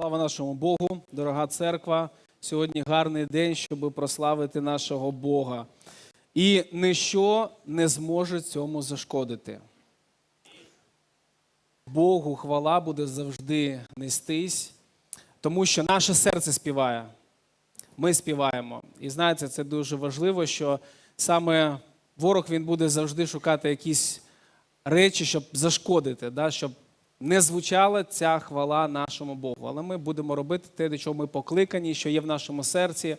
Слава нашому Богу, дорога церква. Сьогодні гарний день, щоб прославити нашого Бога. І ніщо не зможе цьому зашкодити. Богу хвала буде завжди нестись, тому що наше серце співає. Ми співаємо. І знаєте, це дуже важливо, що саме ворог він буде завжди шукати якісь речі, щоб зашкодити, да? щоб не звучала ця хвала нашому Богу. Але ми будемо робити те, до чого ми покликані, що є в нашому серці,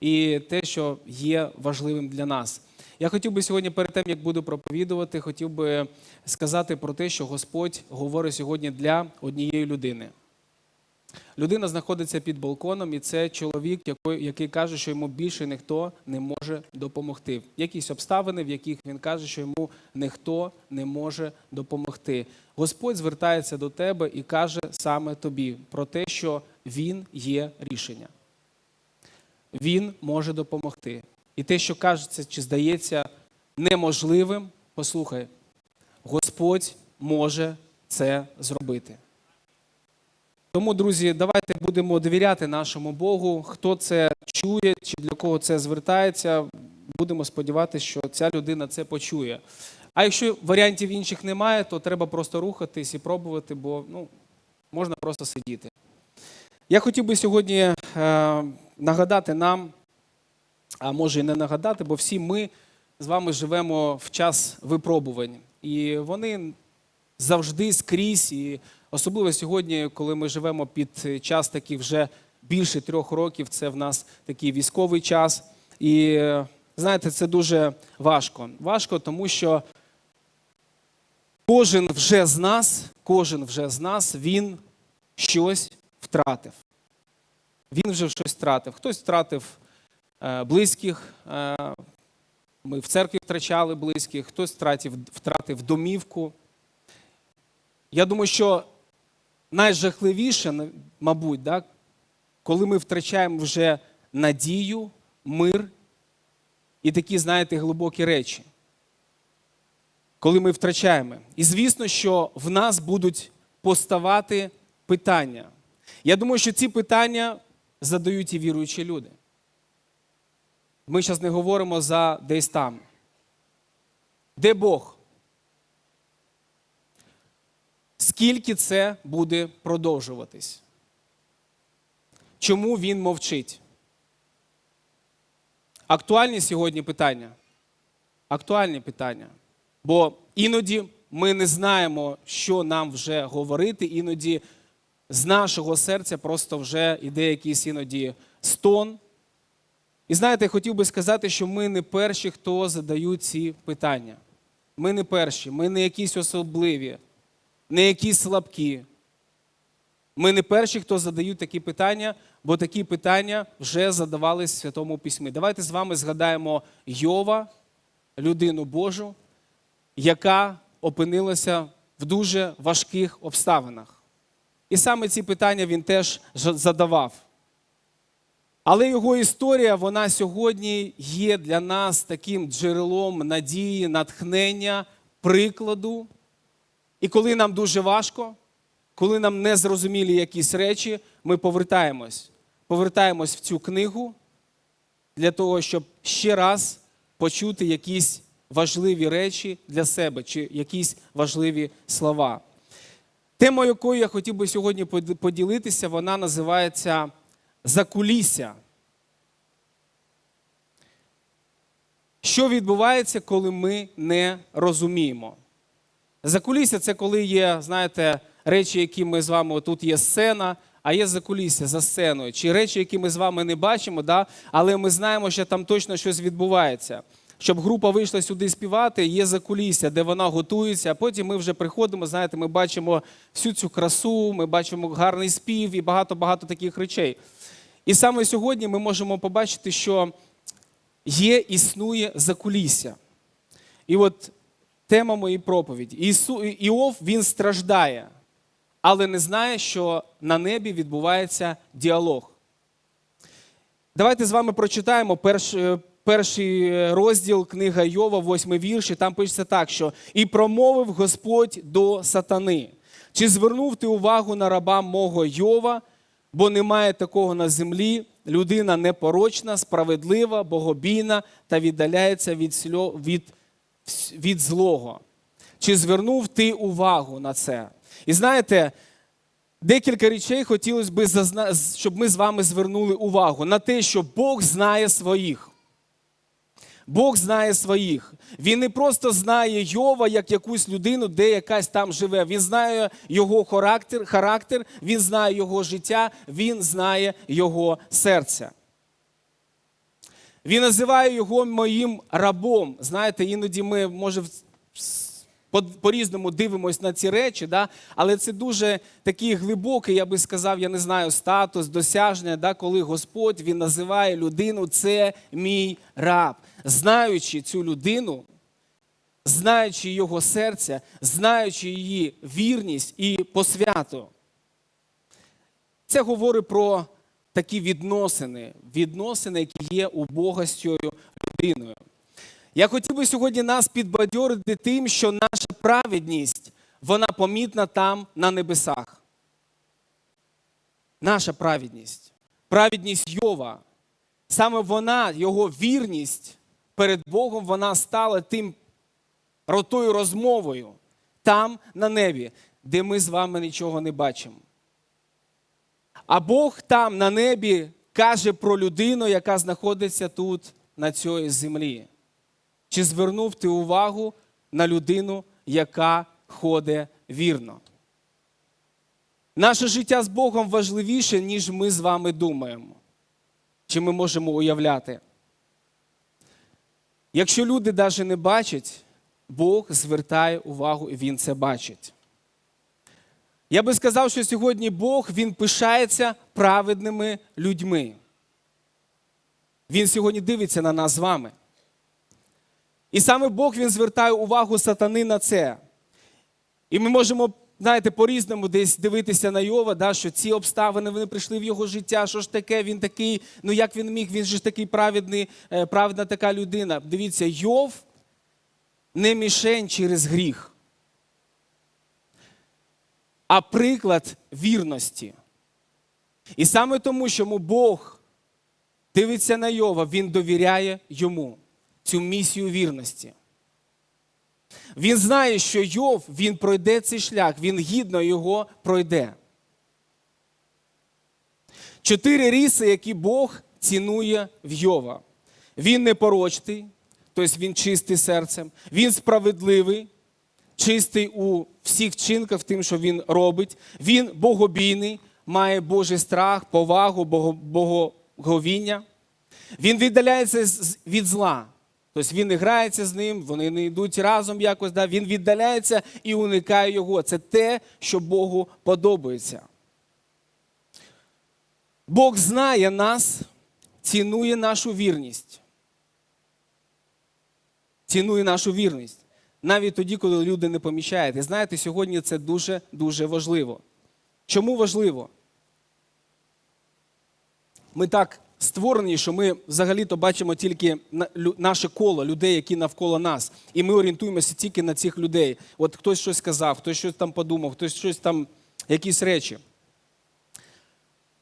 і те, що є важливим для нас. Я хотів би сьогодні, перед тим, як буду проповідувати, хотів би сказати про те, що Господь говорить сьогодні для однієї людини. Людина знаходиться під балконом, і це чоловік, який, каже, що йому більше ніхто не може допомогти. Якісь обставини, в яких він каже, що йому ніхто не може допомогти. Господь звертається до тебе і каже саме тобі про те, що Він є рішення. Він може допомогти. І те, що кажеться чи здається неможливим, послухай, Господь може це зробити. Тому, друзі, давайте будемо довіряти нашому Богу. Хто це чує, чи для кого це звертається, будемо сподіватися, що ця людина це почує. А якщо варіантів інших немає, то треба просто рухатись і пробувати, бо ну, можна просто сидіти. Я хотів би сьогодні е, нагадати нам, а може і не нагадати, бо всі ми з вами живемо в час випробувань. І вони завжди скрізь, і особливо сьогодні, коли ми живемо під час таких вже більше трьох років, це в нас такий військовий час. І знаєте, це дуже важко. Важко, тому що кожен вже з нас, кожен вже з нас, він щось втратив. Він вже щось втратив. Хтось втратив е, близьких. Е, ми в церкві втрачали близьких, хтось втратив, втратив домівку. Я думаю, що найжахливіше, мабуть, да, коли ми втрачаємо вже надію, мир і такі, знаєте, глибокі речі. Коли ми втрачаємо. І звісно, що в нас будуть поставати питання. Я думаю, що ці питання задають і віруючі люди. Ми зараз не говоримо за десь там. Де Бог? Скільки це буде продовжуватись? Чому він мовчить? Актуальні сьогодні питання. Актуальні питання. Бо іноді ми не знаємо, що нам вже говорити, іноді з нашого серця просто вже йде якийсь іноді стон. І знаєте, я хотів би сказати, що ми не перші, хто задають ці питання. Ми не перші, ми не якісь особливі, не якісь слабкі. Ми не перші, хто задають такі питання, бо такі питання вже задавались в Святому Письмі. Давайте з вами згадаємо Йова, людину Божу, яка опинилася в дуже важких обставинах. І саме ці питання він теж задавав. Але його історія, вона сьогодні є для нас таким джерелом надії, натхнення, прикладу. І коли нам дуже важко, коли нам не зрозумілі якісь речі, ми повертаємось. Повертаємось в цю книгу для того, щоб ще раз почути якісь важливі речі для себе чи якісь важливі слова. Тема, якою я хотів би сьогодні поділитися, вона називається закулісся. Що відбувається, коли ми не розуміємо? Закулісся це коли є, знаєте, речі, які ми з вами тут є сцена, а є закулісся за сценою. Чи речі, які ми з вами не бачимо, да? але ми знаємо, що там точно щось відбувається. Щоб група вийшла сюди співати, є закулісся, де вона готується, а потім ми вже приходимо, знаєте, ми бачимо всю цю красу, ми бачимо гарний спів і багато-багато таких речей. І саме сьогодні ми можемо побачити, що є, існує закулісся. І от тема моєї проповіді. Ісу, Іов він страждає, але не знає, що на небі відбувається діалог. Давайте з вами прочитаємо перш, перший розділ книга Йова, восьмий вірш, і там пишеться так, що і промовив Господь до сатани. Чи звернув ти увагу на раба мого Йова, бо немає такого на землі. Людина непорочна, справедлива, богобійна та віддаляється від, сльо- від, від злого. Чи звернув ти увагу на це? І знаєте, декілька речей хотілося б, щоб ми з вами звернули увагу на те, що Бог знає своїх. Бог знає своїх. Він не просто знає Йова як якусь людину, де якась там живе. Він знає його характер, характер, він знає його життя, він знає його серце. Він називає його моїм рабом. Знаєте, іноді ми, може, по- по-різному дивимося на ці речі, да? але це дуже такий глибокий, я би сказав, я не знаю, статус, досяження, да? коли Господь він називає людину це мій раб. Знаючи цю людину, знаючи його серце, знаючи її вірність і посвяту. Це говорить про такі відносини, відносини, які є у Бога з цією людиною. Я хотів би сьогодні нас підбадьорити тим, що наша праведність, вона помітна там на небесах. Наша праведність, праведність Йова. Саме вона, його вірність перед Богом, вона стала тим ротою розмовою там на небі, де ми з вами нічого не бачимо. А Бог там на небі каже про людину, яка знаходиться тут, на цій землі. Чи звернув ти увагу на людину, яка ходить вірно? Наше життя з Богом важливіше, ніж ми з вами думаємо. Чи ми можемо уявляти? Якщо люди навіть не бачать, Бог звертає увагу і Він це бачить. Я би сказав, що сьогодні Бог Він пишається праведними людьми. Він сьогодні дивиться на нас з вами. І саме Бог він звертає увагу сатани на це. І ми можемо, знаєте, по-різному десь дивитися на Йова, да, що ці обставини вони прийшли в його життя. Що ж таке? Він такий, ну як він міг, він ж такий праведний, е, праведна така людина. Дивіться, Йов не мішень через гріх, а приклад вірності. І саме тому, що Бог дивиться на Йова, він довіряє йому цю місію вірності. Він знає, що Йов він пройде цей шлях, він гідно його пройде. Чотири ріси, які Бог цінує в Йова. Він непорочний, тобто він чистий серцем, він справедливий, чистий у всіх вчинках, тим, що він робить. Він богобійний, має Божий страх, повагу, боговіння. Він віддаляється від зла. Тобто він не грається з ним, вони не йдуть разом якось. Да? Він віддаляється і уникає його. Це те, що Богу подобається. Бог знає нас, цінує нашу вірність. Цінує нашу вірність. Навіть тоді, коли люди не помічають. І знаєте, сьогодні це дуже-дуже важливо. Чому важливо? Ми так створені, що ми взагалі-то бачимо тільки наше коло людей, які навколо нас. І ми орієнтуємося тільки на цих людей. От хтось щось сказав, хтось щось там подумав, хтось щось там, якісь речі.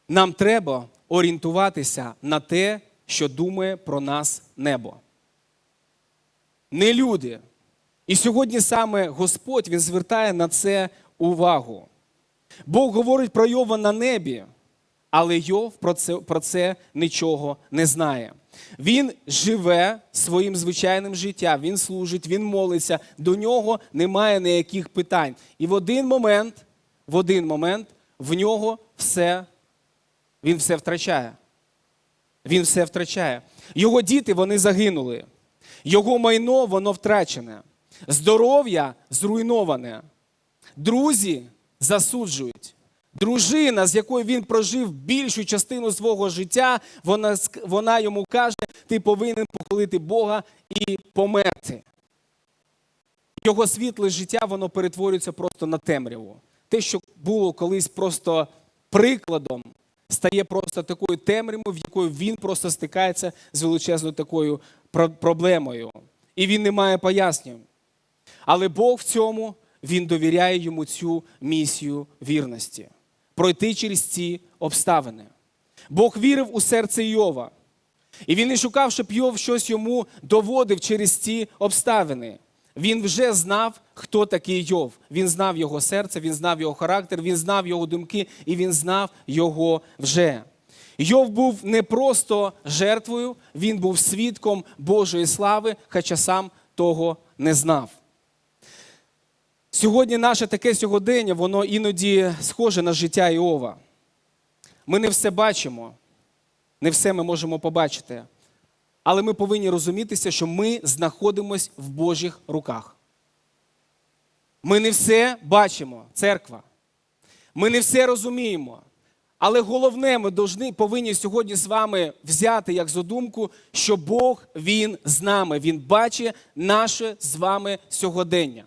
Нам треба орієнтуватися на те, що думає про нас небо. Не люди. І сьогодні саме Господь Він звертає на це увагу. Бог говорить про Йова на небі, але Йов про це, про це нічого не знає. Він живе своїм звичайним життям, він служить, він молиться, до нього немає ніяких питань. І в один момент, в один момент в нього все, він все втрачає. Він все втрачає. Його діти вони загинули. Його майно воно втрачене. Здоров'я зруйноване. Друзі засуджують. Дружина, з якою він прожив більшу частину свого життя, вона, вона йому каже: ти повинен похвалити Бога і померти. Його світле життя воно перетворюється просто на темряву. Те, що було колись просто прикладом, стає просто такою темрявою, в якою він просто стикається з величезною такою проблемою. І він не має пояснень. Але Бог в цьому він довіряє йому цю місію вірності. пройти через ці обставини. Бог вірив у серце Йова. І він не шукав, щоб Йов щось йому доводив через ці обставини. Він вже знав, хто такий Йов. Він знав його серце, він знав його характер, він знав його думки, і він знав його вже. Йов був не просто жертвою, він був свідком Божої слави, хоча сам того не знав. Сьогодні наше таке сьогодення, воно іноді схоже на життя Іова. Ми не все бачимо, не все ми можемо побачити. Але ми повинні розумітися, що ми знаходимося в Божих руках. Ми не все бачимо, церква. Ми не все розуміємо. Але головне, ми повинні сьогодні з вами взяти як задумку, що Бог Він з нами. Він бачить наше з вами сьогодення.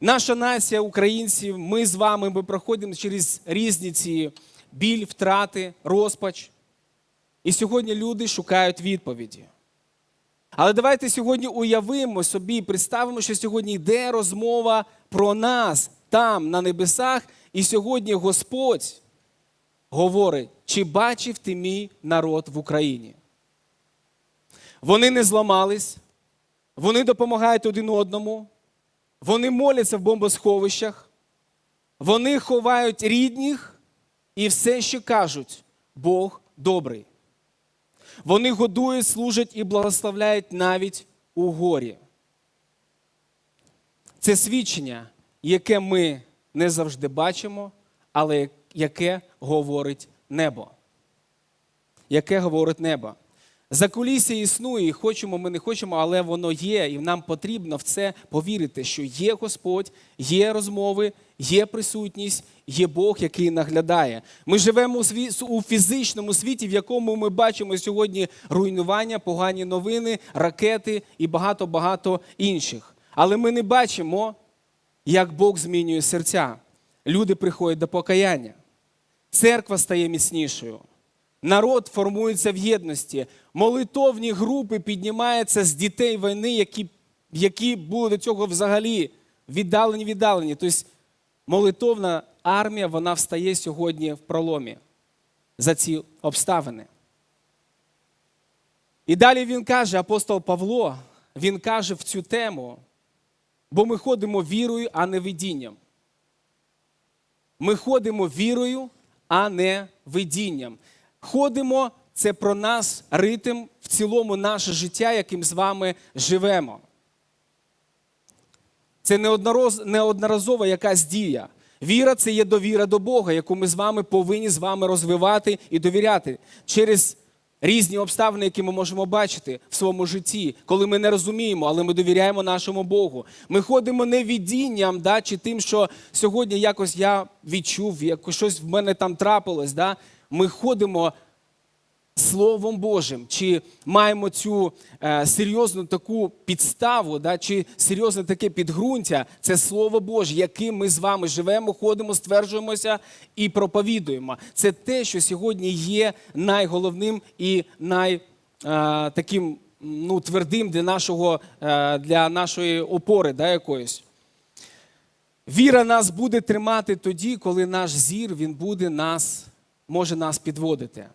Наша нація, українців, ми з вами ми проходимо через різні ці біль, втрати, розпач. І сьогодні люди шукають відповіді. Але давайте сьогодні уявимо собі, представимо, що сьогодні йде розмова про нас там, на небесах, і сьогодні Господь говорить, чи бачив ти мій народ в Україні? Вони не зламались, вони допомагають один одному, вони моляться в бомбосховищах, вони ховають рідних і все ще кажуть, Бог добрий. Вони годують, служать і благословляють навіть у горі. Це свідчення, яке ми не завжди бачимо, але яке говорить небо. Яке говорить небо. Закулісся існує, і хочемо, ми не хочемо, але воно є, і нам потрібно в це повірити, що є Господь, є розмови, є присутність, є Бог, який наглядає. Ми живемо у фізичному світі, в якому ми бачимо сьогодні руйнування, погані новини, ракети і багато-багато інших. Але ми не бачимо, як Бог змінює серця. Люди приходять до покаяння. Церква стає міцнішою. Народ формується в єдності. Молитовні групи піднімаються з дітей війни, які, які були до цього взагалі віддалені віддалені. Тобто молитовна армія вона встає сьогодні в проломі за ці обставини. І далі він каже, апостол Павло, він каже в цю тему, бо ми ходимо вірою, а не видінням. Ми ходимо вірою, а не видінням. Ходимо це про нас ритм в цілому наше життя, яким з вами живемо. Це неодноразова якась дія. Віра це є довіра до Бога, яку ми з вами повинні з вами розвивати і довіряти через різні обставини, які ми можемо бачити в своєму житті, коли ми не розуміємо, але ми довіряємо нашому Богу. Ми ходимо не відінням, да, чи тим, що сьогодні якось я відчув, якось щось в мене там трапилось. Да. Ми ходимо Словом Божим, чи маємо цю е, серйозну таку підставу, да, чи серйозне таке підґрунтя, це Слово Боже, яким ми з вами живемо, ходимо, стверджуємося і проповідуємо. Це те, що сьогодні є найголовним і най, е, таким ну, твердим для, нашого, е, для нашої опори да, якоїсь. Віра нас буде тримати тоді, коли наш зір він буде нас, може нас підводити.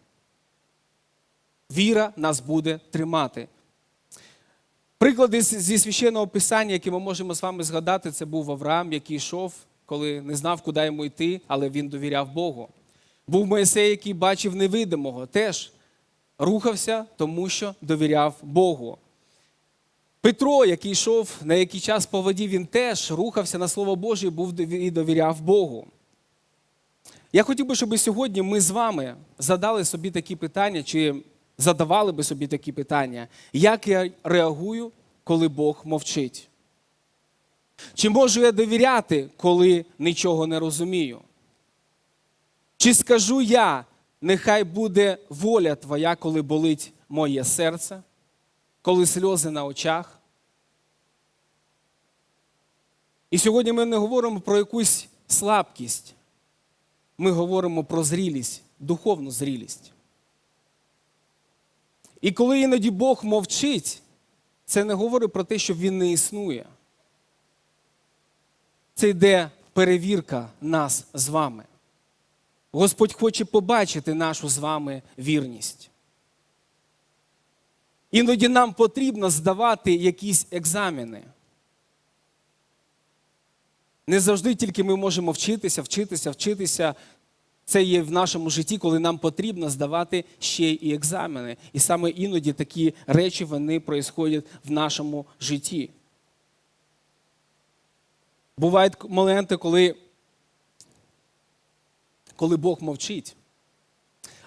Віра нас буде тримати. Приклади зі священного писання, які ми можемо з вами згадати, це був Авраам, який йшов, коли не знав, куди йому йти, але він довіряв Богу. Був Моїсей, який бачив невидимого, теж рухався, тому що довіряв Богу. Петро, який йшов на який час по воді, він теж рухався на Слово Боже був і довіряв Богу. Я хотів би, щоб сьогодні ми з вами задали собі такі питання, чи задавали би собі такі питання, як я реагую, коли Бог мовчить? Чи можу я довіряти, коли нічого не розумію? Чи скажу я, нехай буде воля Твоя, коли болить моє серце, коли сльози на очах? І сьогодні ми не говоримо про якусь слабкість, ми говоримо про зрілість, духовну зрілість. І коли іноді Бог мовчить, це не говорить про те, що Він не існує. Це йде перевірка нас з вами. Господь хоче побачити нашу з вами вірність. Іноді нам потрібно здавати якісь екзамени. Не завжди тільки ми можемо вчитися, вчитися, вчитися. Це є в нашому житті, коли нам потрібно здавати ще і екзамени. І саме іноді такі речі вони проїсходять в нашому житті. Бувають моменти, коли, коли Бог мовчить.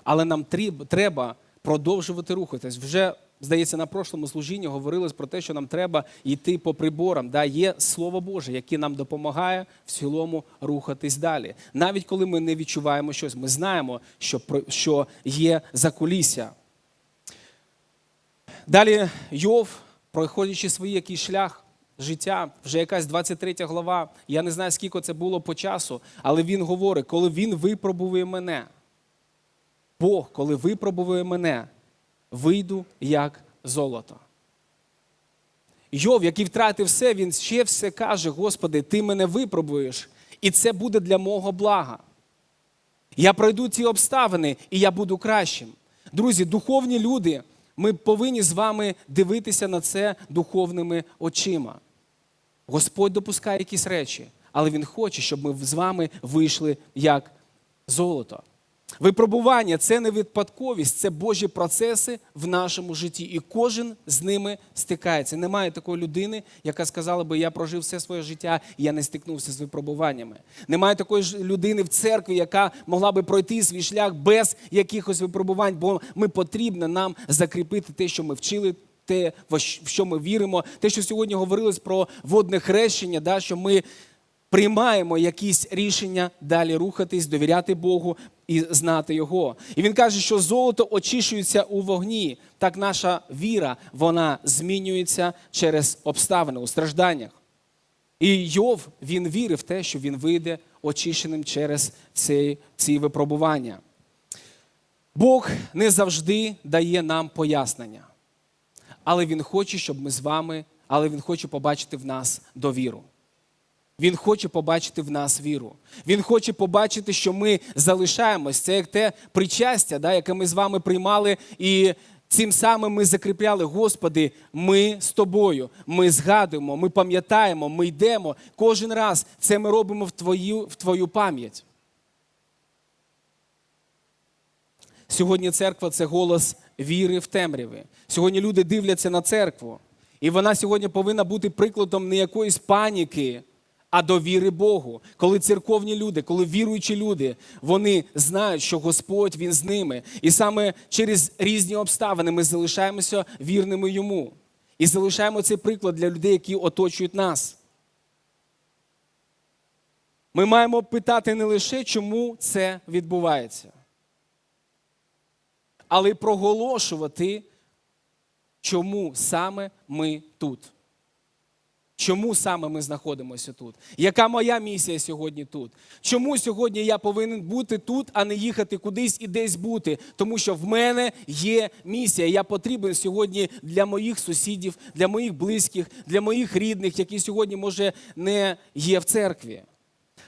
Але нам треба продовжувати рухатись. Вже, здається, на прошлому служінні говорилось про те, що нам треба йти по приборам. Да, є Слово Боже, яке нам допомагає в цілому рухатись далі. Навіть коли ми не відчуваємо щось, ми знаємо, що, що є закулісся. Далі Йов, проходячи свій якийсь шлях життя, вже якась 23 глава. Я не знаю, скільки це було по часу, але він говорить, коли він випробує мене. Бог, коли випробує мене, вийду як золото. Йов, який втратив все, він ще все каже: Господи, ти мене випробуєш, і це буде для мого блага. Я пройду ці обставини, і я буду кращим. Друзі, духовні люди, ми повинні з вами дивитися на це духовними очима. Господь допускає якісь речі, але Він хоче, щоб ми з вами вийшли як золото. Випробування це не випадковість, це Божі процеси в нашому житті. І кожен з ними стикається. Немає такої людини, яка сказала би, я прожив все своє життя, і я не стикнувся з випробуваннями. Немає такої ж людини в церкві, яка могла би пройти свій шлях без якихось випробувань, бо ми потрібно нам закріпити те, що ми вчили. Те, в що ми віримо, те, що сьогодні говорилось про водне хрещення, да, що ми приймаємо якісь рішення далі рухатись, довіряти Богу і знати Його. І він каже, що золото очищується у вогні. Так наша віра вона змінюється через обставини у стражданнях. І Йов він вірив в те, що він вийде очищеним через ці, ці випробування. Бог не завжди дає нам пояснення, але Він хоче, щоб ми з вами, але Він хоче побачити в нас довіру. Він хоче побачити в нас віру. Він хоче побачити, що ми залишаємось. Це як те причастя, да, яке ми з вами приймали, і цим самим ми закріпляли, Господи, ми з тобою. Ми згадуємо, ми пам'ятаємо, ми йдемо. Кожен раз це ми робимо в твою, в твою пам'ять. Сьогодні церква це голос віри в темряві. Сьогодні люди дивляться на церкву. І вона сьогодні повинна бути прикладом не якоїсь паніки, а довіри Богу. Коли церковні люди, коли віруючі люди, вони знають, що Господь Він з ними. І саме через різні обставини ми залишаємося вірними йому. І залишаємо цей приклад для людей, які оточують нас. Ми маємо питати не лише, чому це відбувається, але й проголошувати, чому саме ми тут. Чому саме ми знаходимося тут? Яка моя місія сьогодні тут? Чому сьогодні я повинен бути тут, а не їхати кудись і десь бути? Тому що в мене є місія. Я потрібен сьогодні для моїх сусідів, для моїх близьких, для моїх рідних, які сьогодні, може, не є в церкві.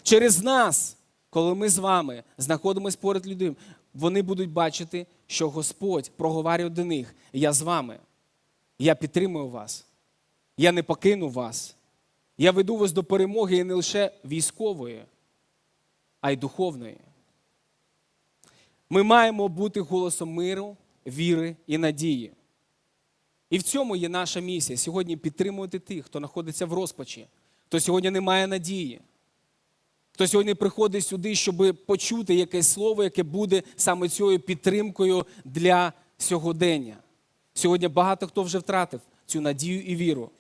Через нас, коли ми з вами знаходимося поряд людей, вони будуть бачити, що Господь проговорює до них: Я з вами, я підтримую вас. Я не покину вас. Я веду вас до перемоги і не лише військової, а й духовної. Ми маємо бути голосом миру, віри і надії. І в цьому є наша місія сьогодні підтримувати тих, хто знаходиться в розпачі, хто сьогодні не має надії, хто сьогодні приходить сюди, щоб почути якесь слово, яке буде саме цією підтримкою для сьогодення. Сьогодні багато хто вже втратив цю надію і віру.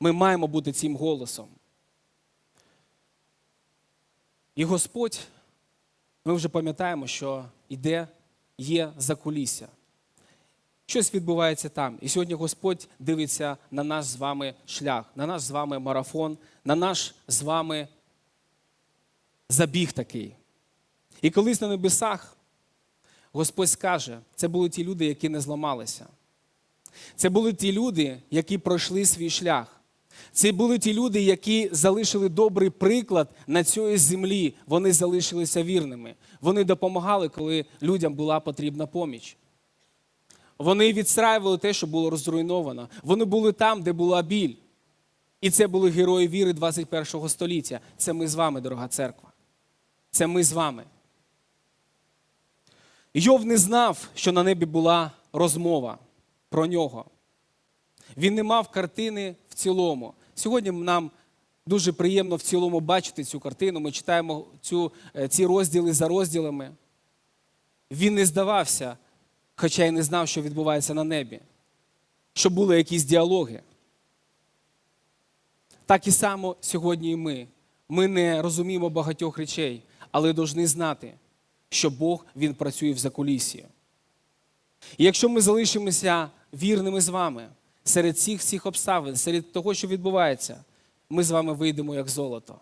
Ми маємо бути цим голосом. І Господь, ми вже пам'ятаємо, що йде, є закулісся. Щось відбувається там. І сьогодні Господь дивиться на наш з вами шлях, на наш з вами марафон, на наш з вами забіг такий. І колись на небесах Господь скаже, це були ті люди, які не зламалися. Це були ті люди, які пройшли свій шлях. Це були ті люди, які залишили добрий приклад на цій землі. Вони залишилися вірними. Вони допомагали, коли людям була потрібна поміч. Вони відстраювали те, що було розруйновано. Вони були там, де була біль. І це були герої віри 21 століття. Це ми з вами, дорога церква. Це ми з вами. Йов не знав, що на небі була розмова про нього. Він не мав картини в цілому. Сьогодні нам дуже приємно в цілому бачити цю картину. Ми читаємо цю, е, ці розділи за розділами. Він не здавався, хоча й не знав, що відбувається на небі, що були якісь діалоги. Так і само сьогодні і ми. Ми не розуміємо багатьох речей, але повинні знати, що Бог Він працює в закулісі. І якщо ми залишимося вірними з вами серед всіх всіх обставин, серед того, що відбувається, ми з вами вийдемо як золото.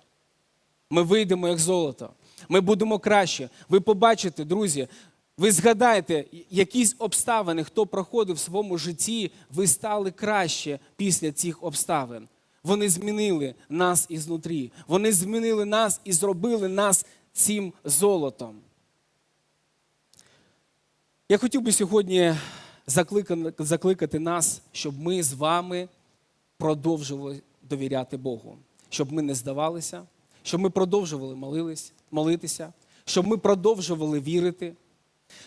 Ми вийдемо як золото. Ми будемо краще. Ви побачите, друзі, ви згадаєте якісь обставини, хто проходив в своєму житті, ви стали краще після цих обставин. Вони змінили нас ізнутрі. Вони змінили нас і зробили нас цим золотом. Я хотів би сьогодні закликати нас, щоб ми з вами продовжували довіряти Богу, щоб ми не здавалися, щоб ми продовжували молились, молитися, щоб ми продовжували вірити,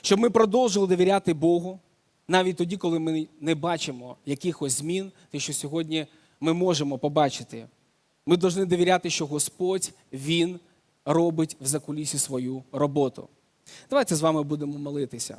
щоб ми продовжували довіряти Богу, навіть тоді, коли ми не бачимо якихось змін, те, що сьогодні ми можемо побачити. Ми повинні довіряти, що Господь Він робить в закулісі свою роботу. Давайте з вами будемо молитися.